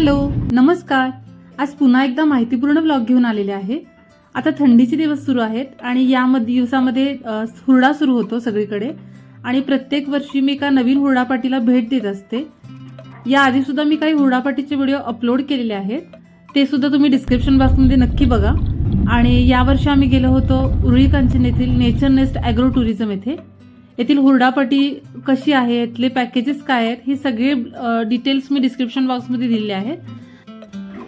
Hello नमस्कार. आज पुन्हा एकदा माहितीपूर्ण ब्लॉग घेऊन आलेले आहे. आता थंडीचे दिवस सुरू आहेत आणि यामध्ये दिवसामध्ये हुरडा सुरू होतो सगळीकडे. आणि प्रत्येक वर्षी मी एका नवीन हुरडापाटीला भेट देत असते. याआधी सुद्धा मी काही हुरडापाटीचे व्हिडिओ अपलोड केलेले आहेत. ते सुद्धा तुम्ही डिस्क्रिप्शन बॉक्समध्ये नक्की बघा. आणि यावर्षी आम्ही गेलो होतो उरळी कांचन येथील नेचर नेस्ट ॲग्रो टुरिझम येथे. येथील हुरडापट्टी कशी आहे यातले पॅकेजेस काय आहेत हे सगळे डिटेल्स मी डिस्क्रिप्शन बॉक्समध्ये दिलेले आहेत.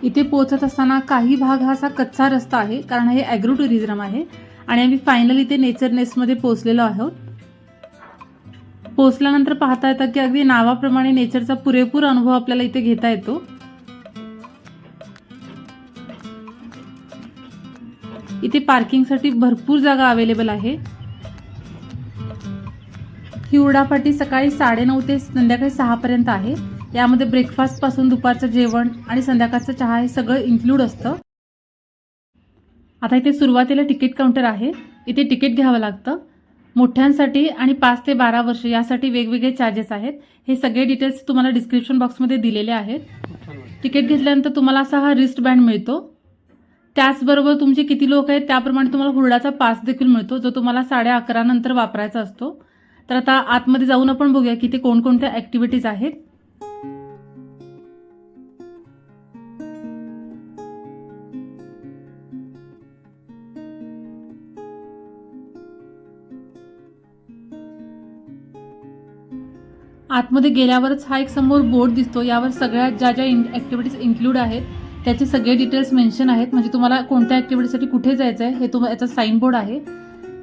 इथे पोहोचत असताना काही भाग हा असा कच्चा रस्ता आहे कारण हे ॲग्रो टुरिझम आहे आणि आम्ही फायनली इथे नेचर नेस्टमध्ये पोहोचलेलो आहोत. पोहोचल्यानंतर पाहता येतं की अगदी नावाप्रमाणे नेचरचा पुरेपूर अनुभव आपल्याला इथे घेता येतो. इथे पार्किंगसाठी भरपूर जागा अवेलेबल आहे. ही उडापाटी सकाळी साडेनऊ ते संध्याकाळी सहापर्यंत आहे. यामध्ये ब्रेकफास्टपासून दुपारचं जेवण आणि संध्याकाळचं चहा हे सगळं इन्क्लूड असतं. आता इथे सुरुवातीला तिकीट काउंटर आहे. इथे तिकीट घ्यावं लागतं. मोठ्यांसाठी आणि पाच ते बारा वर्ष यासाठी वेगवेगळे चार्जेस आहेत. हे सगळे डिटेल्स तुम्हाला डिस्क्रिप्शन बॉक्समध्ये दिलेले आहेत. तिकीट घेतल्यानंतर तुम्हाला असा हा रिस्ट बँड मिळतो. त्याचबरोबर तुमचे किती लोक आहेत त्याप्रमाणे तुम्हाला हुरडाचा पास देखील मिळतो जो तुम्हाला साडे अकरा नंतर वापरायचा असतो. तर आता आतमध्ये जाऊन आपण बघूया की ते कोणकोणत्या ॲक्टिव्हिटीज आहेत. आतमध्ये गेल्यावरच हा एक समोर बोर्ड दिसतो यावर सगळ्या ज्या ज्या ॲक्टिव्हिटीज इन्क्लूड आहेत त्याचे सगळे डिटेल्स मेन्शन आहेत. म्हणजे तुम्हाला कोणत्या ॲक्टिव्हिटीसाठी कुठे जायचं आहे हे तुम्हाला याचा साईन बोर्ड आहे.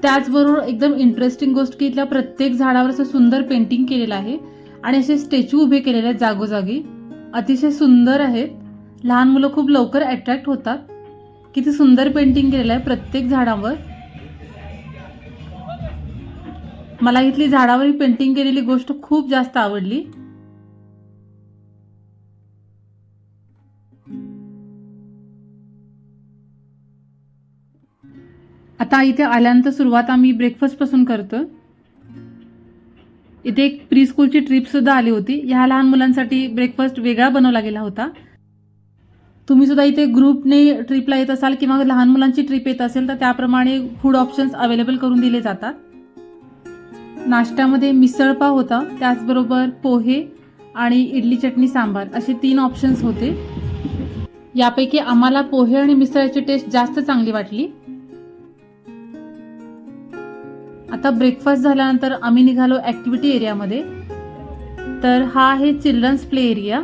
त्याचबरोबर एकदम इंटरेस्टिंग गोष्ट की इथल्या प्रत्येक झाडावर असं सुंदर पेंटिंग केलेलं आहे आणि असे स्टॅच्यू उभे केलेले आहेत जागोजागी. अतिशय सुंदर आहेत. लहान मुलं खूप लवकर अट्रॅक्ट होतात. किती सुंदर पेंटिंग केलेलं आहे प्रत्येक झाडावर. मला इथली झाडावर ही पेंटिंग केलेली गोष्ट खूप जास्त आवडली. आता इथे आल्यानंतर सुरुवात आम्ही ब्रेकफास्टपासून करतो. इथे एक प्री स्कूलची ट्रिपसुद्धा आली होती. ह्या लहान मुलांसाठी ब्रेकफास्ट वेगळा बनवला गेला होता. तुम्ही सुद्धा इथे ग्रुपने ट्रिपला येत असाल किंवा लहान मुलांची ट्रिप येत असेल तर त्याप्रमाणे फूड ऑप्शन्स अवेलेबल करून दिले जातात. नाश्त्यामध्ये मिसळपाव होता. त्याचबरोबर पोहे आणि इडली चटणी सांबार असे तीन ऑप्शन्स होते. यापैकी आम्हाला पोहे आणि मिसळची टेस्ट जास्त चांगली वाटली. आता ब्रेकफास्ट झाल्यानंतर आम्ही निघालो ॲक्टिव्हिटी एरियामध्ये तर हा आहे चिल्ड्रन्स प्ले एरिया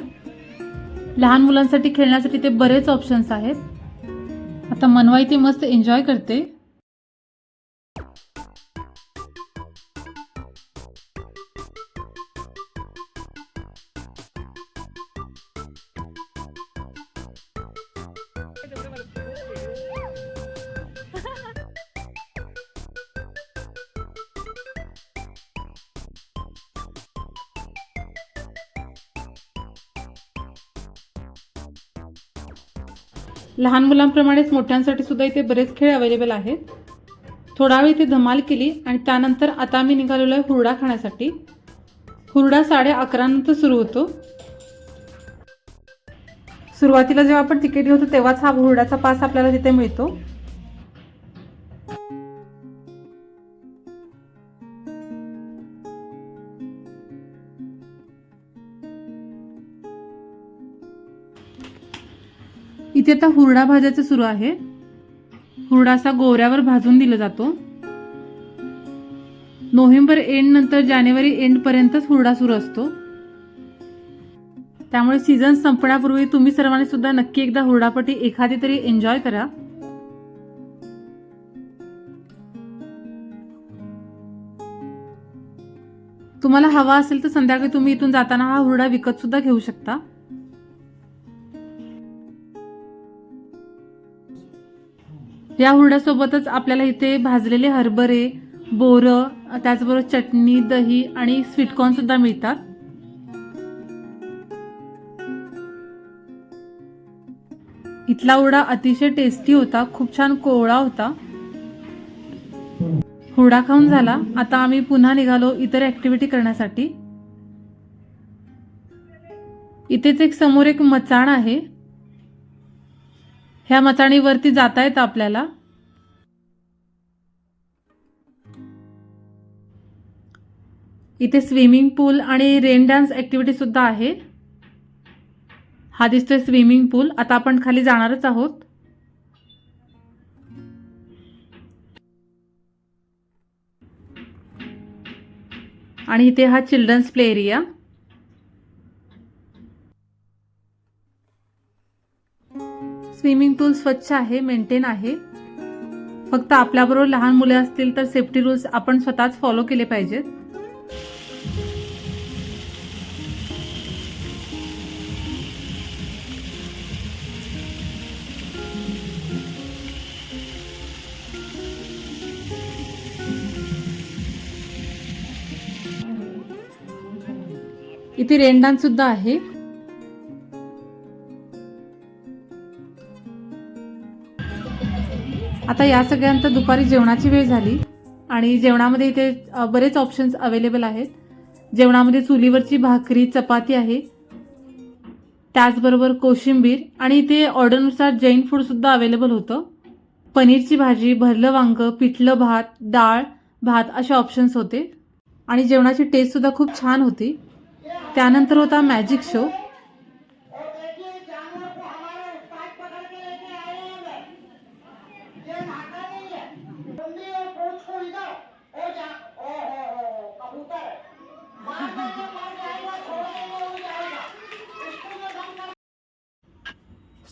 लहान मुलांसाठी खेळण्यासाठी ते बरेच ऑप्शन्स आहेत. आता मनवाई ती मस्त एन्जॉय करते. लहान मुलांप्रमाणेच मोठ्यांसाठी सुद्धा इथे बरेच खेळ अवेलेबल आहेत. थोडा वेळ इथे धमाल केली आणि त्यानंतर आता आम्ही निघालेलो आहे हुरडा खाण्यासाठी. हुरडा साडे अकरानंतर सुरू होतो. सुरुवातीला जेव्हा आपण तिकीट घेतो तेव्हाच हा हुरडाचा पास आपल्याला तिथे मिळतो. इथे आता हुरडा भाजायचं सुरू आहे. हुरडा असा गोवऱ्यावर भाजून दिला जातो. नोव्हेंबर एंड नंतर जानेवारी एंड पर्यंतच हुरडा सुरू असतो. त्यामुळे सीझन संपण्यापूर्वी तुम्ही सर्वांनी सुद्धा नक्की एकदा हुरडापट्टी एखादी तरी एन्जॉय करा. तुम्हाला हवा असेल तर संध्याकाळी तुम्ही इथून जाताना हा हुरडा विकत सुद्धा घेऊ शकता. या हुरड्यासोबतच आपल्याला इथे भाजलेले हरभरे बोरं त्याचबरोबर चटणी दही आणि स्वीटकॉर्न सुद्धा मिळतात. इथला हुरडा अतिशय टेस्टी होता खूप छान कोवळा होता. हुरडा खाऊन झाला. आता आम्ही पुन्हा निघालो इतर ऍक्टिव्हिटी करण्यासाठी. इथेच एक समोर एक मचाण आहे. ह्या मचाणीवरती जाता येतं आपल्याला? इथे स्विमिंग पूल आणि रेन डान्स ॲक्टिव्हिटी सुद्धा आहे. हा दिसतोय स्विमिंग पूल. आता आपण खाली जाणारच आहोत. आणि इथे हा children's play area. Swimming pool स्वच्छ आहे मेंटेन आहे. फक्त आपल्याबरोबर लहान मुले असतील तर सेफ्टी रूल्स आपण स्वतःच फॉलो केले पाहिजेत. इथे रेंडान सुद्धा आहे. आता या सगळ्यांत दुपारी जेवणाची वेळ झाली आणि जेवणामध्ये इथे बरेच ऑप्शन्स अवेलेबल आहेत. जेवणामध्ये चुलीवरची भाकरी चपाती आहे. त्याचबरोबर कोशिंबीर आणि इथे ऑर्डरनुसार जैन फूडसुद्धा अवेलेबल होतं. पनीरची भाजी भरलं वांगं पिठलं भात डाळ भात असे ऑप्शन्स होते. आणि जेवणाची टेस्टसुद्धा खूप छान होती. त्यानंतर होता मॅजिक शो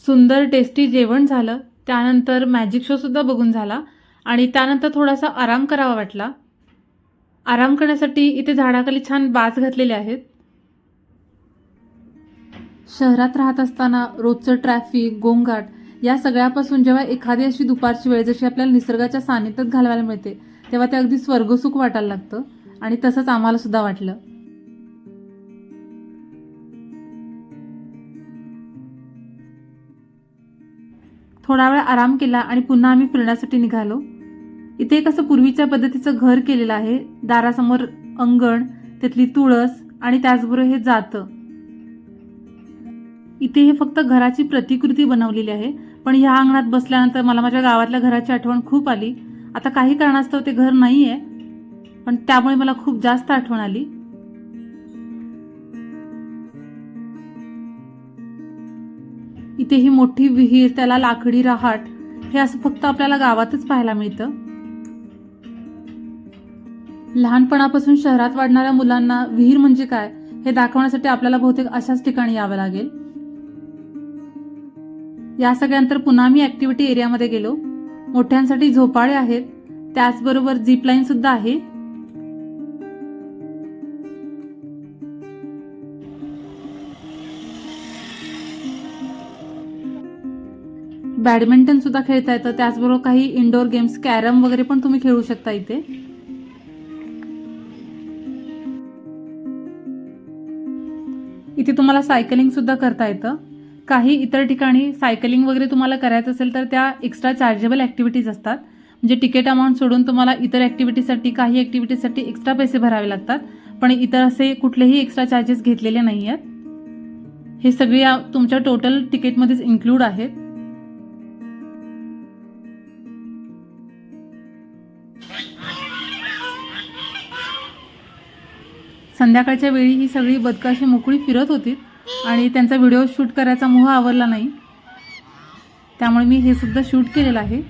सुंदर टेस्टी जेवण झालं. त्यानंतर मॅजिक शोसुद्धा बघून झाला. आणि त्यानंतर थोडासा आराम करावा वाटला. आराम करण्यासाठी इथे झाडाखाली छान बाज घातलेले आहेत. शहरात राहत असताना रोजचं ट्रॅफिक गोंगाट या सगळ्यापासून जेव्हा एखादी अशी दुपारची वेळ जशी आपल्याला निसर्गाच्या सानिध्यात घालवायला मिळते तेव्हा ते अगदी स्वर्गसुख वाटायला लागतं. आणि तसंच आम्हाला सुद्धा वाटलं. थोडा वेळ आराम केला आणि पुन्हा आम्ही फिरण्यासाठी निघालो. इथे एक असं पूर्वीच्या पद्धतीचं घर केलेलं आहे. दारासमोर अंगण तिथली तुळस आणि त्याचबरोबर हे जातं. इथे हे फक्त घराची प्रतिकृती बनवलेली आहे. पण ह्या अंगणात बसल्यानंतर मला माझ्या गावातल्या घराची आठवण खूप आली. आता काही कारणास्तव ते घर नाही आहे पण त्यामुळे मला खूप जास्त आठवण आली. इथे ही मोठी विहीर त्याला लाकडी रहाट हे असं फक्त आपल्याला गावातच पाहायला मिळतं. लहानपणापासून शहरात वाढणाऱ्या मुलांना विहीर म्हणजे काय हे दाखवण्यासाठी आपल्याला बहुतेक अशाच ठिकाणी यावं लागेल. या सगळ्यांतर पुन्हा मी ऍक्टिव्हिटी एरियामध्ये गेलो. मोठ्यांसाठी झोपाळे आहेत त्याचबरोबर झिप लाईन सुद्धा आहे. बॅडमिंटन सुद्धा खेळता येतं. त्याचबरोबर काही इंडोर गेम्स कॅरम वगैरे पण तुम्ही खेळू शकता इथे. इथे तुम्हाला सायकलिंग सुद्धा करता येतं. काही इतर ठिकाणी सायकलिंग वगैरे तुम्हाला करायचं असेल तर त्या एक्स्ट्रा चार्जेबल ॲक्टिव्हिटीज असतात. म्हणजे तिकीट अमाऊंट सोडून तुम्हाला इतर ॲक्टिव्हिटीसाठी काही ॲक्टिव्हिटीसाठी एक्स्ट्रा पैसे भरावे लागतात. पण इतर असे कुठलेही एक्स्ट्रा चार्जेस घेतलेले नाही आहेत हे सगळे तुमच्या टोटल तिकीटमध्येच इन्क्लूड आहेत. संध्याकाळच्या वेळी ही सगळी बदकं अशी मोकळी फिरत होती आणि त्यांचा व्हिडिओ शूट करायचा मोह आवरला नाही. त्यामुळे मी हे सुद्धा शूट केलेलं आहे.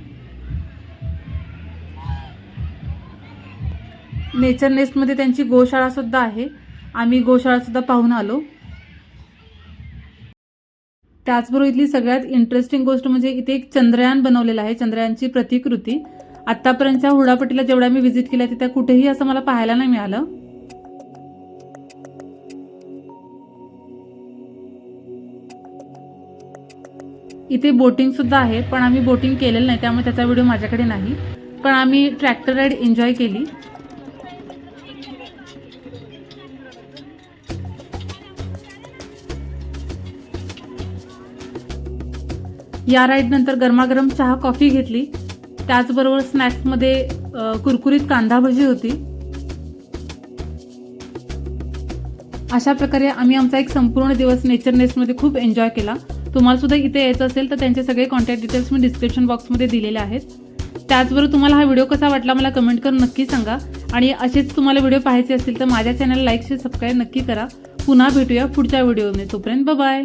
नेचर नेस्टमध्ये त्यांची गोशाळासुद्धा आहे. आम्ही गोशाळासुद्धा पाहून आलो. त्याचबरोबर इथली सगळ्यात इंटरेस्टिंग गोष्ट म्हणजे इथे एक चंद्रयान बनवलेलं आहे. चंद्रयानची प्रतिकृती. आत्तापर्यंतच्या हुडापट्टीला जेवढ्या मी व्हिजिट केल्या तिथे कुठेही असं मला पाहायला नाही मिळालं. इथे बोटिंग सुद्धा आहे पण आम्ही बोटिंग केलेलं नाही त्यामुळे त्याचा व्हिडिओ माझ्याकडे नाही. पण आम्ही ट्रॅक्टर राईड एन्जॉय केली. या राईड नंतर गरमागरम चहा कॉफी घेतली. त्याचबरोबर स्नॅक्समध्ये कुरकुरीत कांदा भजी होती. अशा प्रकारे आम्ही आमचा एक संपूर्ण दिवस नेचर नेस्टमध्ये खूप एन्जॉय केला. तुम्हाला सुद्धा इथे यायचं असेल तर त्यांचे सगळे कॉन्टॅक्ट डिटेल्स मी डिस्क्रिप्शन बॉक्समध्ये दिलेले आहेत. त्याचबरोबर तुम्हाला हा व्हिडिओ कसा वाटला मला कमेंट करून नक्की सांगा. आणि असेच तुम्हाला व्हिडिओ पाहायचे असतील तर माझ्या चॅनल लाईक शेअर सबस्क्राईब नक्की करा. पुन्हा भेटूया पुढच्या व्हिडिओमध्ये तोपर्यंत बाय